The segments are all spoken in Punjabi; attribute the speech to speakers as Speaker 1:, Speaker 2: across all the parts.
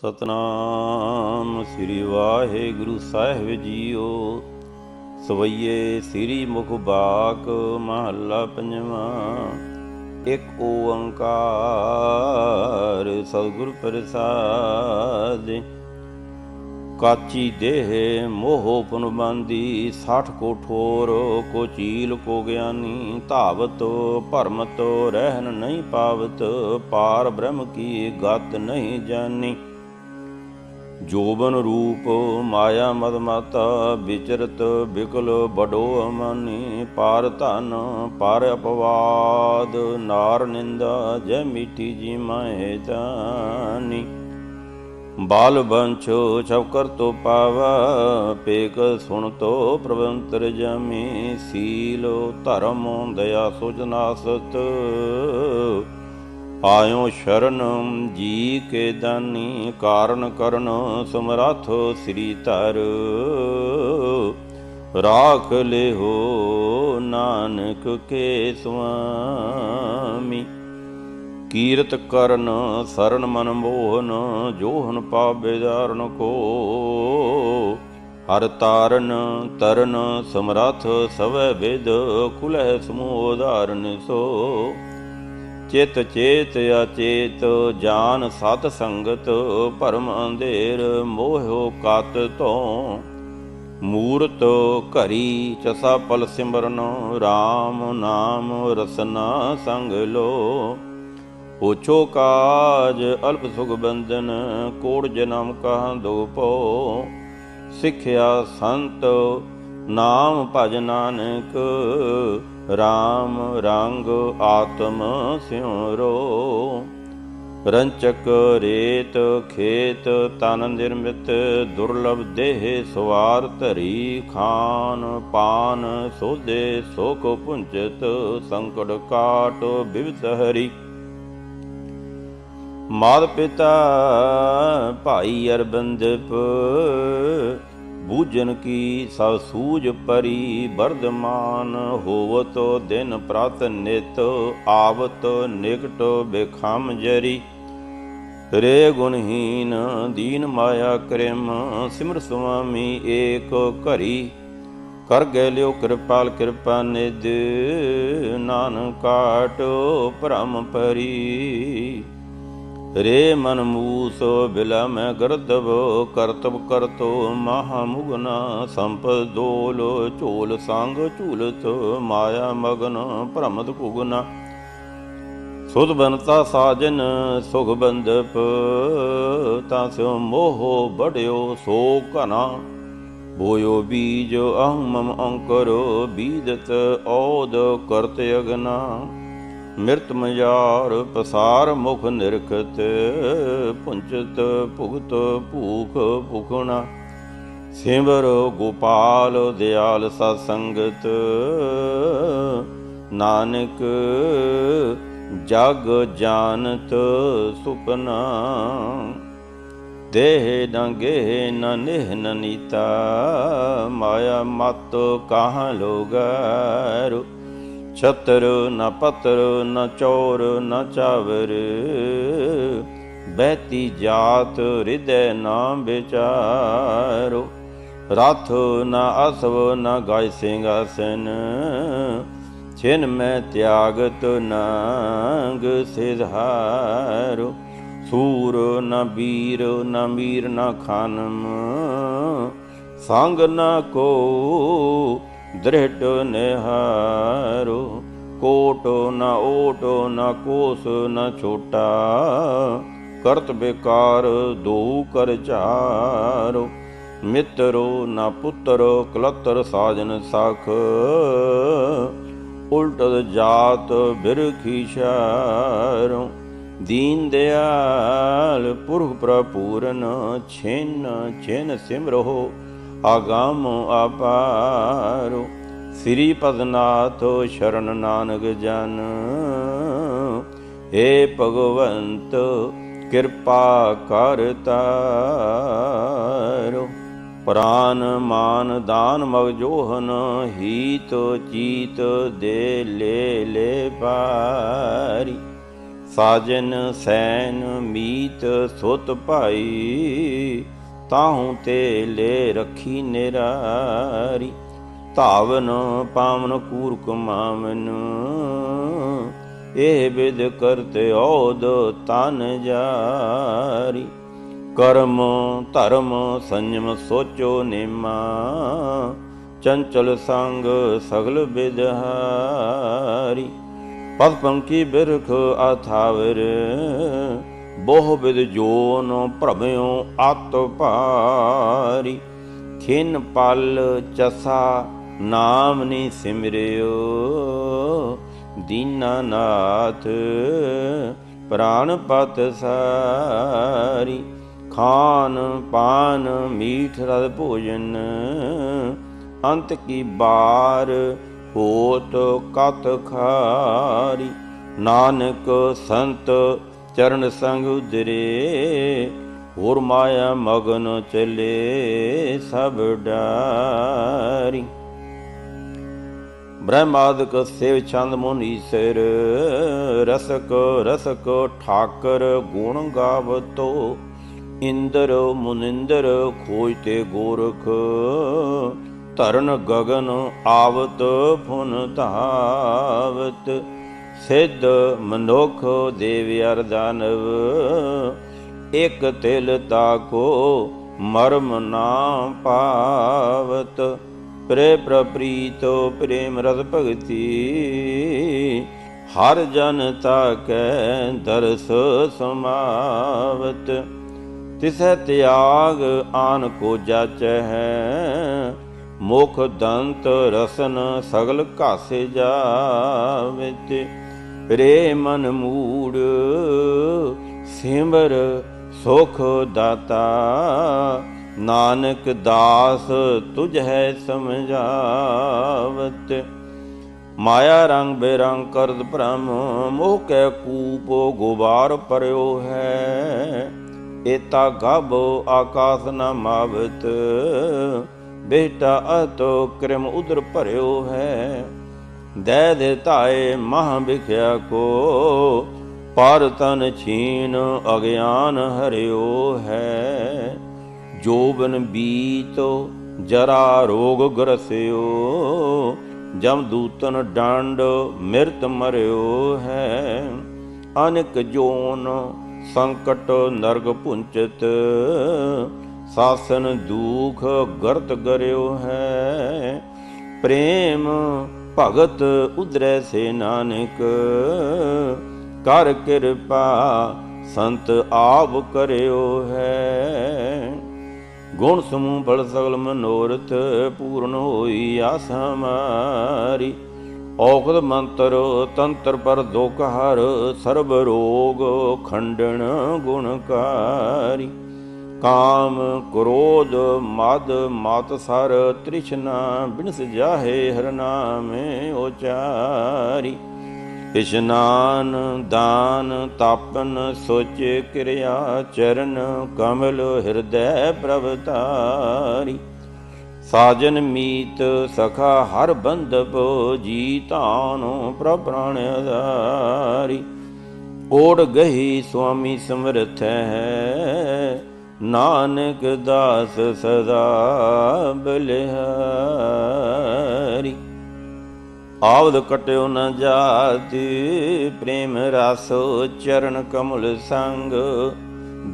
Speaker 1: ਸਤਨਾਮ ਸ੍ਰੀ ਵਾਹਿਗੁਰੂ ਸਾਹਿਬ ਜੀਓ। ਸਵਈਏ ਸ੍ਰੀ ਮੁਖ ਬਾਕ ਮਹੱਲਾ ਪੰਜਵਾਂ। ਇੱਕ ਓੰਕਾਰ ਸਤਿਗੁਰ ਪ੍ਰਸਾਦ। ਕਾਚੀ ਦੇਹ ਮੋਹ ਪੁਨ ਬੰਦੀ 60 ਕੋ ਠੋਰ ਕੋ ਚੀਲ ਕੋ ਗਿਆਨੀ, ਧਾਵਤ ਭਰਮ ਭਰਮਤ ਰਹਿਣ ਨਹੀਂ ਪਾਵਤ, ਪਾਰ ਬ੍ਰਹਮ ਕੀ ਗਤ ਨਹੀਂ ਜਾਣੀ ਜੋਬਨ ਰੂਪ ਮਾਇਆ ਮਦ ਮਾਤਾ ਵਿਚਰਤ ਬਿਕਲ ਬਡੋ ਅਮਾਨੀ, ਪਾਰ ਧਨ, ਪਾਰ ਅਪਵਾਦ, ਨਾਰ ਨਿੰਦਾ, ਜੈ ਮੀਠੀ ਜੀ ਮਾਏ ਤਾਨੀ ਬਾਲ ਬੰਛ ਚਵਕਰ ਤੋ ਪਾਵਾ, ਪੇਕ ਸੁਣ ਤੋ ਪ੍ਰਵੰਤਰ ਜਮੀ, ਸੀਲ ਧਰਮ ਦਇਆ ਸੁਜਨਾਸਤ ਆਇਓ ਸ਼ਰਨ ਜੀ ਕੇ ਦਾਨੀ, ਕਾਰਨ ਕਰਨ ਸਮਰੱਥ ਸ੍ਰੀ ਧਰ। ਰਾਖ ਲਿਹੋ ਨਾਨਕ ਕੇ ਸੁਆਮੀ। ਕੀਰਤ ਕਰਨ ਸਰਨ ਮਨ ਮੋਹਨ, ਜੋਹਨ ਪਾਵੇ ਧਾਰਨ ਕੋ। ਹਰ ਤਾਰਨ ਤਰਨ ਸਮਰਥ ਸਵੈ ਵਿਦ ਕੁਲਹਿ ਸਮੂਹ ਧਾਰਨ ਸੋ। ਚਿਤ ਚੇਤ ਅਚੇਤ, ਜਾਨ ਸਤ ਸੰਗਤ, ਭਰਮ ਅੰਧੇਰ, ਮੋਹਿਓ ਕਤ ਤੋਂ ਮੂਰਤ ਘਰੀ ਚਸਾ ਪਲ ਸਿਮਰਨ RAM ਨਾਮ ਰਸਨਾ ਸੰਗ ਲੋ। ਉਚੋ ਕਾਜ ਅਲਪ ਸੁਖ ਬੰਧਨ, ਕੋੜ ਜਨਮ ਕਹਾਂ ਦੋ ਪੋ। ਸਿੱਖਿਆ ਸੰਤ, ਨਾਮ ਭਜ ਨਾਨਕ RAM ਰੰਗ ਆਤਮ ਸਿਉਰੋ ਰੰਚਕ ਰੇਤ ਖੇਤ ਤਨ ਨਿਰਮਿਤ ਦੁਰਲਭ ਦੇਹ ਸਵਾਰ ਧਰੀ ਖਾਨ ਪਾਨ ਸੋਦੇ ਸੋਕ ਪੁੰਚਤ ਸੰਕਟ ਕਾਟ ਬਿਵਤ ਹਰੀ। ਮਾਤ ਪਿਤਾ ਭਾਈ ਅਰਬੰਦਪ ਬੂਝਨ ਕੀ, ਸਭ ਸੂਝ ਪਰੀ ਵਰਦਮਾਨ ਹੋਵਤ ਦਿਨ ਪ੍ਰਤ ਨਿਤ, ਆਵਤ ਨਿਕਟ ਬੇਖਮ ਜਰੀ। ਰੇ ਗੁਣਹੀਨ ਦੀਨ ਮਾਇਆ ਕ੍ਰਿਮ, ਸਿਮਰ ਸੁਆਮੀ ਏਕ ਘਰੀ। ਕਰ ਗਏ ਲਿਓ ਕਿਰਪਾਲ, ਕਿਰਪਾ ਨਿਦ ਨਾਨਕ ਕਾਟੋ ਭ੍ਰਮ ਪਰੀ। ਰੇ ਮਨ ਮੂਸ ਬਿਲਾ ਮੈਂ ਗਰਦਵ ਕਰਤਬ ਕਰਤੋ ਮਹਾ ਮੁਗਨਾ ਸੰਪਦ ਦੋਲ ਝੋਲ ਸੰਗ ਝੂਲਤ ਮਾਇਆ ਮਗਨ ਭ੍ਰਮਦ ਕੁਗਨਾ ਸੁਧ ਬਨਤਾ ਸਾਜਨ ਸੁਖ ਬੰਦਪ, ਤਾਂ ਸਿਓ ਮੋਹ ਬੜਿਓ ਸੋ ਘਨਾ। ਬੋਇਓ ਬੀਜ ਅਹੰ ਮਮ ਅੰਕਰ ਬੀਦਤ ਔਦ ਕਰਤ ਅਗਨਾ। ਮਿਰਤ ਮਜਾਰ ਪਸਾਰ ਮੁਖ ਨਿਰਖਤ, ਪੁੰਚਤ ਭੁਗਤ ਭੂਖ ਭੁਖਣਾ। ਸਿਮਰ ਗੋਪਾਲ ਦਿਆਲ ਸਤ ਸੰਗਤ ਨਾਨਕ ਜਗ ਜਾਣਤ ਸੁਪਨਾ। ਦੇਹ ਨੰਗੇ ਨ ਨਨੀਤਾ ਮਾਇਆ ਮਤ ਕਹਾਂ ਲੋਗਾਰੂ ਛਤਰ ਨ ਪਤਰ ਨ ਚੋਰ, ਨ ਚਾਵਰ। ਬਹਿਤੀ ਜਾਤ ਹਿਰਦੈ ਨਾਮ ਵਿਚਾਰੋ। ਰਥ ਨ ਅਸਵ, ਨ ਗਾਇ ਸਿੰਘਾਸਨ। ਛਿਨ ਮੈਂ ਤਿਆਗਤ ਨਾਂਗ ਸਿਧਾਰੋ। ਸੂਰ ਨ ਬੀਰ, ਨ ਮੀਰ, ਨ ਖਾਨਮ। ਸੰਗ ਨ ਕੋ ਦ੍ਰਿਢ ਨਿਹਾਰੋ, ਕੋਟ ਨ ਓਟ, ਨ ਕੋਸ, ਨ ਛੋਟਾ। ਕਰਤ ਬੇਕਾਰ ਦੋ ਕਰ ਚਾਰੋ, ਮਿੱਤਰੋ ਨ ਪੁੱਤਰ, ਕਲਤਰ ਸਾਜਨ ਸਖ। ਉਲਟ ਜਾਤ ਬਿਰਖੀ ਸ਼ਾਰੋ ਦੀਨ ਦਿਆਲ ਪੁਰਖ ਪ੍ਰਪੂਰਨ, ਛੇਨ ਛੇਨ ਸਿਮਰੋ, ਆਗਮ ਆਪਾਰੋ ਸ੍ਰੀ ਪਦਨਾਥ ਸ਼ਰਨ ਨਾਨਕ ਜਨ। ਏ ਭਗਵੰਤ, ਕਿਰਪਾ ਕਰ ਤਾਰੋ। ਪ੍ਰਾਨ ਮਾਨ ਦਾਨ ਮਗ ਜੋਹਨ, ਹੀਤ ਚੀਤ ਦੇ ਲੈ ਲੈ ਪਾਰੀ। ਸਾਜਨ ਸੈਨ ਮੀਤ ਸੁਤ ਭਾਈ, ਤਾਹੂ ਤੇ ਲੈ ਰੱਖੀ ਨਿਰਾਰੀ। ਧਾਵਨ ਪਾਵਨ ਕੂਰ ਕਮਾਵਨ ਇਹ ਵਿਦ ਕਰਤੇ ਔਦ ਤਨ ਜਾਰੀ। ਕਰਮ ਧਰਮ ਸੰਜਮ ਸੋਚੋ ਨੇਮਾ। ਚੰਚਲ ਸੰਗ ਸਗਲ ਬਿਦਹਾਰੀ ਪਦ ਪੰਕੀ ਬਿਰਖ ਆਥਾਵਰ ਬਹੁ ਬਿਦ ਜੋਨ ਪ੍ਰਭਿਓ ਆਤ ਭਾਰੀ। ਖਿਨ ਪਲ ਚਸਾ ਨਾਮ ਨੀ ਸਿਮਰਿਓ। ਦੀਨਾਨਾਥ ਪ੍ਰਾਨ ਪਤ ਸਾਰੀ। ਖਾਨ ਪਾਨ ਮੀਠ ਰਸ ਭੋਜਨ। ਅੰਤ ਕੀ ਬਾਰ ਹੋਤ ਕਤ ਖਾਰੀ। ਨਾਨਕ ਸੰਤ ਚਰਨ ਸੰਗ ਉਦਰੇ ਹੋਰ ਮਾਇਆ ਮਗਨ ਚਲੇ ਸਭ ਡਾਰੀ। ਬ੍ਰਹਮਾਦਿਕ ਸਿਵ ਛੰਦ ਮੁਨੀ ਸਿਰ, ਰਸਕ ਰਸਕ ਠਾਕਰ ਗੁਣ ਗਾਵਤੋ, ਇੰਦਰ ਮੁਨਿੰਦਰ ਖੋਜ ਤੇ ਗੋਰਖ, ਧਰਨ ਗਗਨ ਆਵਤ ਫੁਨ ਧਾਵਤ, ਸਿੱਧ ਮਨੁਖ ਦੇਵ ਅਰ ਦਾਨਵ ਇਕ ਤਿਲ ਤਾਕੋ ਮਰਮ ਨਾ ਪਾਵਤ। ਪ੍ਰੇ ਪ੍ਰਪ੍ਰੀਤੋ ਪ੍ਰੇਮ ਰਸ ਭਗਤੀ ਹਰ ਜਨ ਤਾ ਕੈ ਦਰਸ ਸਮਾਵਤ ਤਿਸੈ ਤਿਆਗ ਆਨ ਕੋ ਜਾਚੈ ਹੈ ਮੁਖ ਦੰਤ ਰਸਨ ਸਗਲ ਘਾਸੇ ਜਾਵਿਤ ਰੇ ਮਨ ਮੂੜ ਸਿਮਰ ਸੁਖ ਦਾਤਾ ਨਾਨਕ ਦਾਸ ਤੁਝ ਹੈ ਸਮਝਾਵਤ। ਮਾਇਆ ਰੰਗ ਬੇਰੰਗ ਕਰਦ ਭ੍ਰਮ, ਮੋਹ ਕੈ ਕੂਪ, ਗੁਬਾਰ ਪਰਿਓ ਹੈ। ਏਤਾ ਗਭ ਆਕਾਸ ਨ ਮਾਵਤ ਬੇਟਾ ਅਤੋ ਕ੍ਰਿਮ ਉਦਰ ਭਰਿਓ ਹੈ। ਦੈ ਦੇ ਧਾਏ ਮਹਾ ਵਿਖਿਆ ਕੋ, ਪਰ ਤਨ ਛੀਨ ਅਗਿਆਨ ਹਰਿਓ ਹੈ। ਜੋਬਨ ਬੀਤੋ ਜਰਾ ਰੋਗ ਗਰਸਿਓ, ਜਮ ਦੂਤਨ ਡੰਡ ਮਿਰਤ ਮਰਿਓ ਹੈ। ਅਨਕ ਜੋਨ ਸੰਕਟ ਨਰਗ ਪੁੰਚਤ, ਸਾਸਨ ਦੂਖ ਗਰਤ ਗਰਿਓ ਹੈ। ਪ੍ਰੇਮ ਭਗਤ ਉਦਰੈ ਸੇ ਨਾਨਕ, ਕਰ ਕਿਰਪਾ ਸੰਤ ਆਪ ਕਰਿਓ ਹੈ। ਗੁਣ ਸਮੂਹ ਬਲ ਸਗਲ ਮਨੋਰਥ ਪੂਰਨ ਹੋਈ ਆਸਾ ਮਾਰੀ। ਔਖਦ ਮੰਤਰ ਤੰਤਰ ਪਰ ਦੁਖ ਹਰ ਸਰਬ ਰੋਗ ਖੰਡਨ ਗੁਣਕਾਰੀ ਕਾਮ, ਕ੍ਰੋਧ, ਮਦ, ਮਤ ਸਰ ਤ੍ਰਿਸ਼ਨਾ ਬਿਨਸ ਜਾਹੇ ਹਰ ਨਾਮੇ ਉਚਾਰੀ। ਇਸ਼ਨਾਨ ਦਾਨ ਤਾਪਨ ਸੋਚ ਕਿਰਿਆ ਚਰਨ ਕਮਲ ਹਿਰਦੈ ਪ੍ਰਭ ਤਾਰੀ ਸਾਜਨ ਮੀਤ ਸਖਾ ਹਰ ਬੰਦਪ ਜੀ ਤਾਨੋ ਪ੍ਰਭ ਪ੍ਰਾਣ ਆਧਾਰੀ ਓੜ ਗਹੀ ਸੁਆਮੀ ਸਮਰਥ ਹੈ, ਨਾਨਕ ਦਾਸ ਸਦਾ ਬਲਿਹਾਰੀ। ਆਵਦ ਕਟਿਓ ਨ ਜਾਤੀ, ਪ੍ਰੇਮ ਰਸੋ ਚਰਨ ਕਮਲ ਸੰਗ।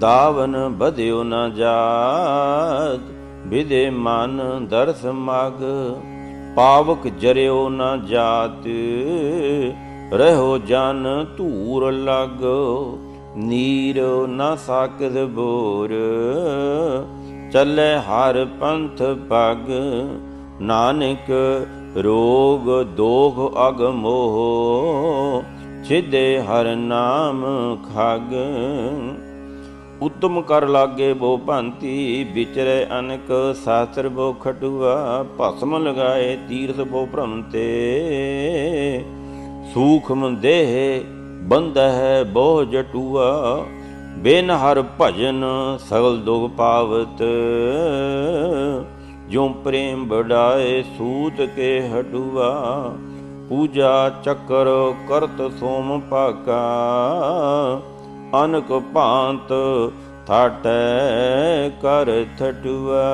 Speaker 1: ਦਾਵਨ ਬਧਿਓ ਨ ਜਾਤ ਵਿਦੇ ਮਨ ਦਰਸ ਮਗ। ਪਾਵਕ ਜਰਿਓ ਨ ਜਾਤ ਰਹੋ ਜਨ ਧੂਰ ਲਗ। ਨੀਰ ਨ ਸਾਕਦ ਬੋਰ, ਚੱਲੇ ਹਰ ਪੰਥ ਪਗ ਨਾਨਕ ਰੋਗ ਦੋਖ ਅਗ ਮੋਹ, ਛਿਦੇ ਹਰ ਨਾਮ ਖਗ। ਉਤਮ ਕਰ ਲਾਗੇ ਬੋ ਭੰਤੀ, ਵਿਚਰੇ ਅਨਕ ਸਾਸਤਰ ਬੋ ਖਟੂਆ, ਭਸਮ ਲਗਾਏ ਤੀਰਥ ਬੋ ਭ੍ਰਮ ਤੇ। ਸੂਖਮ ਦੇਹ ਹੈ ਬਹੁ ਜਟੂਆ, ਬਿਨ ਹਰ ਭਜਨ ਸਗਲ ਦੁਖ ਪਾਵਤ। ਜੋ ਪ੍ਰੇਮ ਬੜਾਏ ਸੂਤ ਕੇ ਹਟੂਆ, ਪੂਜਾ ਚੱਕਰ ਕਰਤ ਸੋਮ ਭਾਕਾ ਅਨਕ ਭਾਂਤ ਥਾਟੈ ਕਰ ਥਟੁਆ।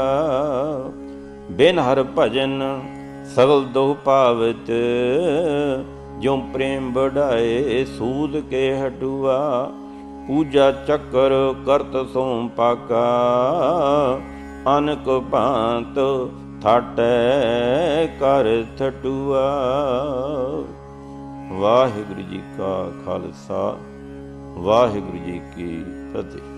Speaker 1: ਬਿਨ ਹਰ ਭਜਨ ਸਗਲ ਦੋ ਪਾਵਤ ਜਿਉ ਪ੍ਰੇਮ ਬੜਾਏ ਸੂਦ ਕੇ ਹਟੂਆ, ਪੂਜਾ ਚੱਕਰ ਕਰਤ ਸੋਮ ਪਾਕਾ ਅਨਕ ਭਾਂਤ ਥਾਟੈ ਕਰ ਥਟੂਆ। ਵਾਹਿਗੁਰੂ ਜੀ ਕਾ ਖਾਲਸਾ ਵਾਹਿਗੁਰੂ ਜੀ ਕੀ ਫਤਿਹ।